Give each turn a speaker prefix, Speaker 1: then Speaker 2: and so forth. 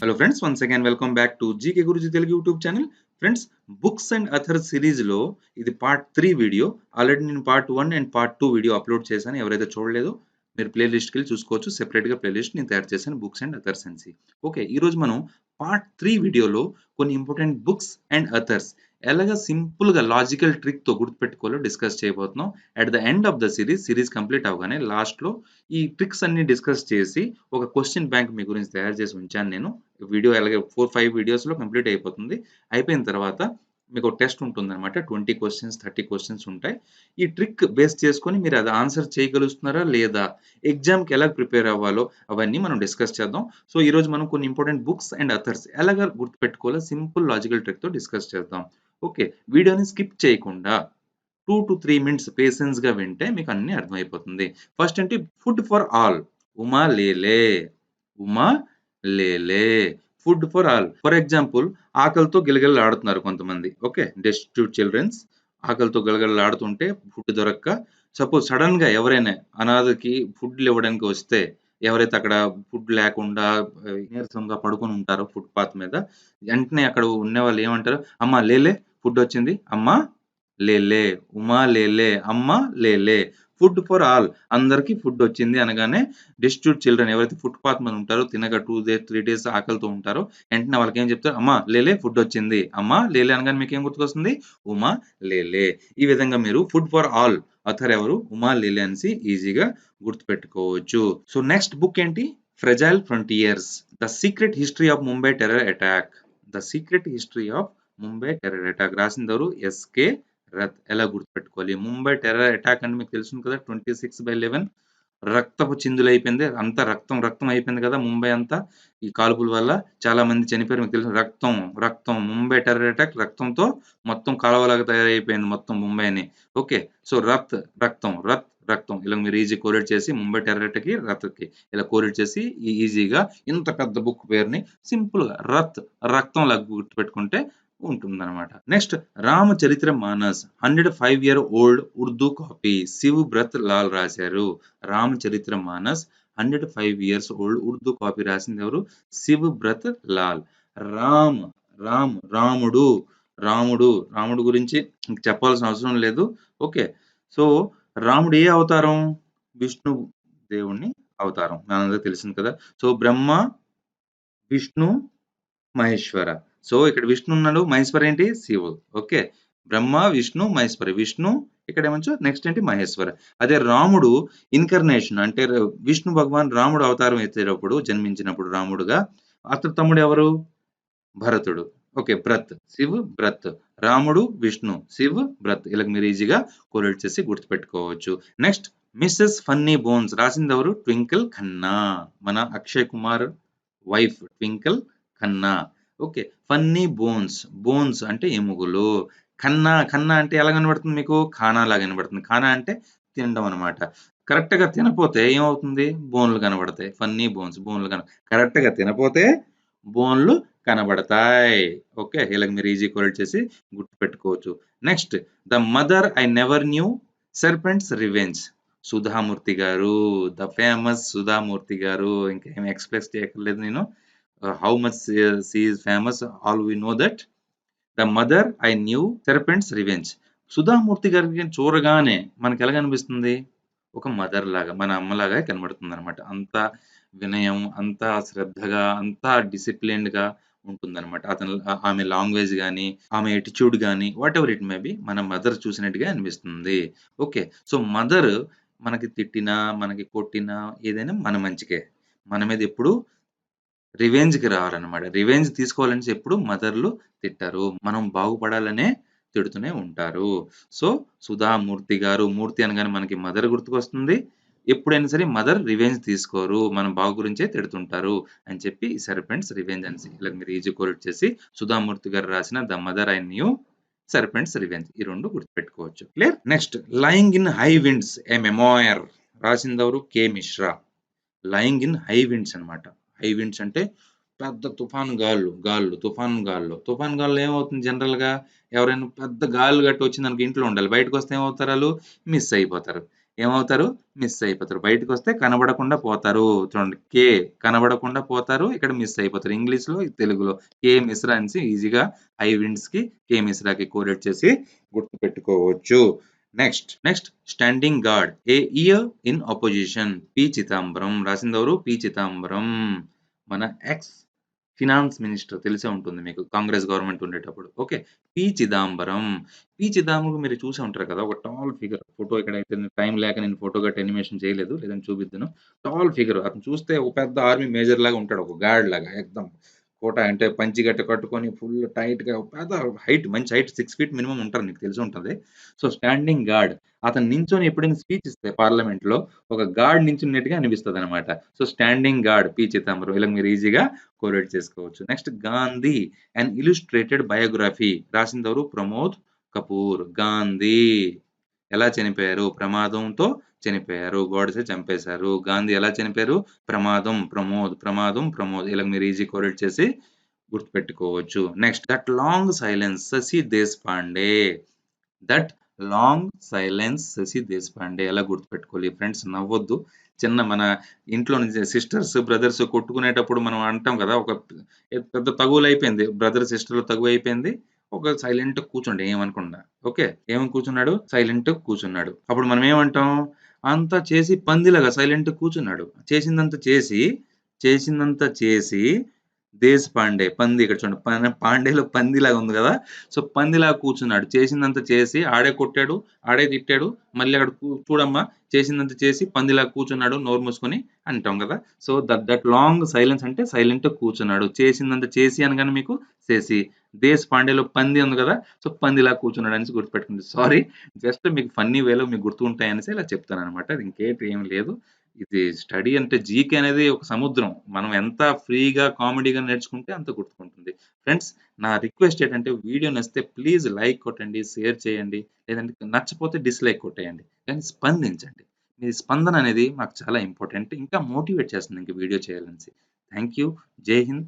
Speaker 1: Hello friends once again welcome back to GK Guruji Telugu YouTube channel friends books and other సిరీస్లో ఇది part three video already నేను part one and part two video upload చేశాను. ఎవరైతే చూడలేదో మీరు ప్లేలిస్ట్కి వెళ్ళి చూసుకోవచ్చు. సెపరేట్గా ప్లేలిస్ట్ నేను తయారు చేశాను బుక్స్ అండ్ అథర్స్ అని ఓకే ఈరోజు మనం పార్ట్ త్రీ వీడియోలో కొన్ని ఇంపార్టెంట్ బుక్స్ అండ్ అథర్స్ ఎలాగ సింపుల్గా లాజికల్ ట్రిక్తో గుర్తుపెట్టుకోవాలో డిస్కస్ చేయబోతున్నాం. At the end of the series series complete అవగానే లాస్ట్లో ఈ ట్రిక్స్ అన్ని డిస్కస్ చేసి ఒక క్వశ్చన్ బ్యాంక్ మీ గురించి తయారు చేసి ఉంచాను నేను. వీడియో అలాగే ఫోర్ ఫైవ్ వీడియోస్లో కంప్లీట్ అయిపోతుంది. అయిపోయిన తర్వాత మీకు టెస్ట్ ఉంటుంది అనమాట ట్వంటీ క్వశ్చన్స్ థర్టీ క్వశ్చన్స్ ఉంటాయి. ఈ ట్రిక్ బేస్ చేసుకొని మీరు అది ఆన్సర్ చేయగలుగుతున్నారా లేదా? ఎగ్జామ్కి ఎలా ప్రిపేర్ అవ్వాలో అవన్నీ మనం డిస్కస్ చేద్దాం. సో ఈరోజు మనం కొన్ని ఇంపార్టెంట్ బుక్స్ అండ్ అథర్స్ ఎలాగ గుర్తుపెట్టుకోవాలో సింపుల్ లాజికల్ ట్రిక్తో డిస్కస్ చేద్దాం. ఓకే వీడియోని స్కిప్ చేయకుండా టూ టు త్రీ మినిట్స్ పేషెన్స్గా వింటే మీకు అన్నీ అర్థమైపోతుంది. ఫస్ట్ ఏంటి? Food for all. ఉమా లేలే. ఉమా లేలే. Food for all. For example ఆకలితో గిలగిలలాడుతున్నారు కొంతమంది. ఓకే డెస్టిట్యూట్ చిల్డ్రన్స్ ఆకలితో గిలగిలలాడుతుంటే ఫుడ్ దొరక్క. సపోజ్ సడన్గా ఎవరైనా అనాథకి ఫుడ్ ఇవ్వడానికి వస్తే ఎవరైతే అక్కడ ఫుడ్ లేకుండా నీరసంగా పడుకొని ఉంటారో ఫుట్పాత్ మీద వెంటనే అక్కడ ఉన్న వాళ్ళు ఏమంటారు? అమ్మ లేలే ఫుడ్ వచ్చింది? అమ్మ లేలే. ఉమా లేలే. అమ్మ లేలే. ఫుడ్ ఫర్ ఆల్ అందరికీ ఫుడ్ వచ్చింది అనగానే డిస్ట్రిబ్యూట్ చిల్డ్రన్ ఎవరైతే ఫుట్పాత్ మీద ఉంటారో తినగా టూ డేస్ త్రీ డేస్ ఆకలితో ఉంటారో వెంటనే వాళ్ళకి ఏం చెప్తారు? అమ్మా లేలే ఫుడ్ వచ్చింది. అమ్మా లేలే అనగానే మీకు ఏం గుర్తుకొస్తుంది? ఉమా లేలే. ఈ విధంగా మీరు ఫుడ్ ఫర్ ఆల్ అథర్ ఎవరు? ఉమా లేలే అనేసి ఈజీగా గుర్తుపెట్టుకోవచ్చు. సో నెక్స్ట్ బుక్ ఏంటి? Fragile frontiers the secret history of Mumbai terror attack the secret history of Mumbai terror attack రాసిందెవరు S K Rath. ఎలా గుర్తుపెట్టుకోవాలి? ముంబై టెర్రర్ అటాక్ అంటే మీకు తెలుసు కదా ట్వంటీ సిక్స్ బై లెవెన్ రక్తపు చిందులు అయిపోయింది. అంతా రక్తం రక్తం అయిపోయింది కదా ముంబై అంతా. ఈ కాల్పుల వల్ల చాలా మంది చనిపోయారు. మీకు తెలుసు రక్తం రక్తం. ముంబై టెర్రర్ అటాక్ రక్తంతో మొత్తం కాలువలాగా తయారైపోయింది మొత్తం ముంబైని. ఓకే సో రత్ రక్తం రత్ రక్తం. ఇలా మీరు ఈజీ కోరేట్ చేసి ముంబై టెర్రర్ అటాక్కి రత్కి ఇలా కోరేట్ చేసి ఈజీగా ఇంత పెద్ద బుక్ పేరుని సింపుల్గా రత్ రక్తం లాగా గుర్తుపెట్టుకుంటే ఉంటుందన్నమాట. Next Ramcharitmanas hundred five year old Urdu copy Shiv Brat Lal రాశారు. Ramcharitmanas hundred five years old Urdu copy రాసింది ఎవరు? శివ్ బ్రత్ లాల్. రామ్ రామ్ రాముడు రాముడు రాముడు గురించి చెప్పాల్సిన అవసరం లేదు. ఓకే సో రాముడు ఏ అవతారం? విష్ణు దేవుణ్ణి అవతారం. మనందరికీ తెలిసింది కదా. సో బ్రహ్మ విష్ణు మహేశ్వర. సో ఇక్కడ విష్ణు ఉన్నాడు మహేశ్వరి ఏంటి? శివుడు. ఓకే. బ్రహ్మ విష్ణు మహేశ్వరి. విష్ణు ఇక్కడ ఏమంచు నెక్స్ట్ ఏంటి? మహేశ్వర. అదే రాముడు ఇన్కర్నేషన్ అంటే విష్ణు భగవాన్ రాముడు అవతారం ఎత్తేటప్పుడు జన్మించినప్పుడు రాముడుగా అతడు తమ్ముడు ఎవరు? భరతుడు. ఓకే. బ్రత్ శివ్ బ్రత్ రాముడు విష్ణు. శివ్ బ్రత్ ఇలా మీరు ఈజీగా కోరేట్ చేసి గుర్తుపెట్టుకోవచ్చు. నెక్స్ట్ మిస్సెస్ ఫన్నీ బోన్స్ రాసింది ఎవరు? ట్వింకిల్ ఖన్నా మన Akshay Kumar wife Twinkle Khanna okay. Funny bones. Bones అంటే ఎముగులు. కన్నా కన్నా అంటే ఎలా కనబడుతుంది మీకు? ఖానా లాగా కనబడుతుంది. ఖానా అంటే తినడం అనమాట కరెక్ట్గా తినపోతే ఏమవుతుంది? బోన్లు కనబడతాయి. ఫన్నీ బోన్స్ బోన్లు కన కరెక్ట్గా తినపోతే బోన్లు కనబడతాయి. ఓకే. ఇలాగ మీరు ఈజీ కొరల్ చేసి గుర్తుపెట్టుకోవచ్చు. Next the mother I never knew serpents revenge Sudha Murty garu the famous Sudha Murty గారు. ఇంకేం ఎక్స్ప్రెస్ చేయక్కర్లేదు నేను. Uh, how much is famous all we know that the mother I knew serpents revenge Sudha Murty గారికి చూడగానే మనకి ఎలా కనిపిస్తుంది ఒక మదర్ లాగా మన అమ్మలాగా కనబడుతుంది అనమాట అంత వినయం అంత శ్రద్ధగా అంత డిసిప్లిన్డ్గా ఉంటుందన్నమాట. అతను ఆమె లాంగ్వేజ్ కానీ ఆమె ఎటిట్యూడ్ కానీ whatever it may be మన మదర్ చూసినట్టుగా అనిపిస్తుంది. ఓకే సో మదర్ మనకి తిట్టినా మనకి కొట్టినా ఏదైనా మన మంచికే. మన మీద ఎప్పుడు రివెంజ్కి రావాలన్నమాట. రివెంజ్ తీసుకోవాలని ఎప్పుడు మదర్లు తిట్టారు. మనం బాగుపడాలనే తిడుతూనే ఉంటారు. సో సుధామూర్తి గారు మూర్తి అనగానే మనకి మదర్ గుర్తుకొస్తుంది. ఎప్పుడైనా సరే మదర్ రివెంజ్ తీసుకోరు. మన బాగు గురించే తిడుతుంటారు అని చెప్పి సర్పెంట్స్ రివెంజ్ అని ఇలా మీరు ఈజీ కోరెట్ చేసి సుధామూర్తి గారు రాసిన the mother I knew serpents revenge ఈ రెండు గుర్తుపెట్టుకోవచ్చు. Clear? Next lying in high winds a memoir. రాసిందవరు K Mishra. Lying in high winds అనమాట హై విండ్స్ అంటే పెద్ద తుఫాన్ గాళ్ళు గాళ్ళు తుఫాన్ గాళ్ళు. తుఫాన్ గాళ్ళు ఏమవుతుంది జనరల్గా ఎవరైనా పెద్ద గాలి గట్టి వచ్చింది అనుకో ఇంట్లో ఉండాలి. బయటకు వస్తే ఏమవుతారు వాళ్ళు? మిస్ అయిపోతారు. ఏమవుతారు? మిస్ అయిపోతారు. బయటకు వస్తే కనబడకుండా పోతారు. చూడండి. కే కనబడకుండా పోతారు. ఇక్కడ మిస్ అయిపోతారు. ఇంగ్లీష్లో తెలుగులో. కే మిశ్రా అనేసి ఈజీగా ఐ విండ్స్కి కే మిశ్రాకి కోరేట్ చేసి గుర్తు పెట్టుకోవచ్చు next next standing guard a year in opposition P Chidambaram రాసిందెవరు? P Chidambaram మన ఎక్స్ ఫినాన్స్ మినిస్టర్ తెలిసే ఉంటుంది మీకు. కాంగ్రెస్ గవర్నమెంట్ ఉండేటప్పుడు. Okay P Chidambaram P Chidambaram మీరు చూసే ఉంటారు కదా ఒక టాల్ ఫిగర్ ఫోటో ఇక్కడ అయితే టైం లేక నేను ఫోటో గట్టి అనిమేషన్ చేయలేదు. లేదని చూపిద్దాను. టాల్ ఫిగర్ అతను చూస్తే ఒక పెద్ద ఆర్మీ మేజర్ లాగా ఉంటాడు. ఒక గార్డ్ లాగా ఎక్దమ్ కోట అంటే పంచి గట్ట కట్టుకొని ఫుల్ టైట్గా పెద్ద హైట్ మంచి హైట్ సిక్స్ ఫీట్ మినిమం ఉంటారు నీకు తెలిసి ఉంటుంది. సో స్టాండింగ్ గార్డ్ అతను నించొని ఎప్పుడైనా స్పీచ్ ఇస్తే పార్లమెంట్లో ఒక గార్డ్ నించున్నట్టుగా అనిపిస్తుంది అనమాట so standing guard P Chidambaram ఇలా మీరు ఈజీగా కోరేట్ చేసుకోవచ్చు. Next Gandhi and illustrated biography రాసిందెవరు Pramod Kapoor. Gandhi ఎలా చనిపోయారు? ప్రమాదంతో చనిపోయారు. గోడ్సే చంపేశారు. గాంధీ ఎలా చనిపోయారు? ప్రమాదం ప్రమోద్ ప్రమాదం ప్రమోద్. ఇలా మీరు ఈజీ కోరేట్ చేసి గుర్తుపెట్టుకోవచ్చు. Next that long silence Shashi Deshpande. That long silence Shashi Deshpande. ఎలా గుర్తుపెట్టుకోవాలి? ఫ్రెండ్స్ నవ్వొద్దు. చిన్న మన ఇంట్లో నుంచి సిస్టర్స్ బ్రదర్స్ కొట్టుకునేటప్పుడు మనం అంటాం కదా ఒక పెద్ద తగులు అయిపోయింది బ్రదర్ సిస్టర్ తగువ అయిపోయింది ఒక సైలెంట్ కూర్చోండి ఏమనుకుండా ఓకే? ఏమని కూర్చున్నాడు? సైలెంట్ కూర్చున్నాడు. అప్పుడు మనం ఏమంటాం? అంతా చేసి పందిలాగా సైలెంట్ కూర్చున్నాడు. చేసిందంతా చేసి చేసిందంతా చేసి దేశ్ పాండే పంది ఇక్కడ చూడండి పాండేలో పందిలాగా ఉంది కదా. సో పందిలాగా కూర్చున్నాడు. చేసిందంతా చేసి ఆడే కొట్టాడు ఆడే తిట్టాడు. మళ్ళీ అక్కడ చూడమ్మా చేసిందంతా చేసి పందిలా కూర్చున్నాడు నోరు మూసుకొని అంటాం కదా. So that that long silence అంటే సైలెంట్ కూర్చున్నాడు. చేసిందంత చేసి అనగానే మీకు చేసి దేశ్ పాండేలో పంది ఉంది కదా. సో పందిలా కూర్చున్నాడు అనేసి గుర్తుపెట్టుకుంది. సారీ జస్ట్ మీకు ఫన్నీ వేలో మీకు గుర్తుంటాయి అనేసి ఇలా చెప్తాను అనమాట ఇంకేటి ఏం లేదు. ఇది స్టడీ అంటే జీకే అనేది ఒక సముద్రం. మనం ఎంత ఫ్రీగా కామెడీగా నేర్చుకుంటే అంత గుర్తుకుంటుంది. ఫ్రెండ్స్ నా రిక్వెస్ట్ ఏంటంటే వీడియో నచ్చితే ప్లీజ్ లైక్ కొట్టండి షేర్ చేయండి లేదంటే నచ్చపోతే డిస్లైక్ కొట్టేయండి కానీ స్పందించండి. మీ స్పందన అనేది మాకు చాలా ఇంపార్టెంట్. ఇంకా మోటివేట్ చేస్తుంది ఇంక వీడియో చేయాలనేసి. Thank you. జై హింద్.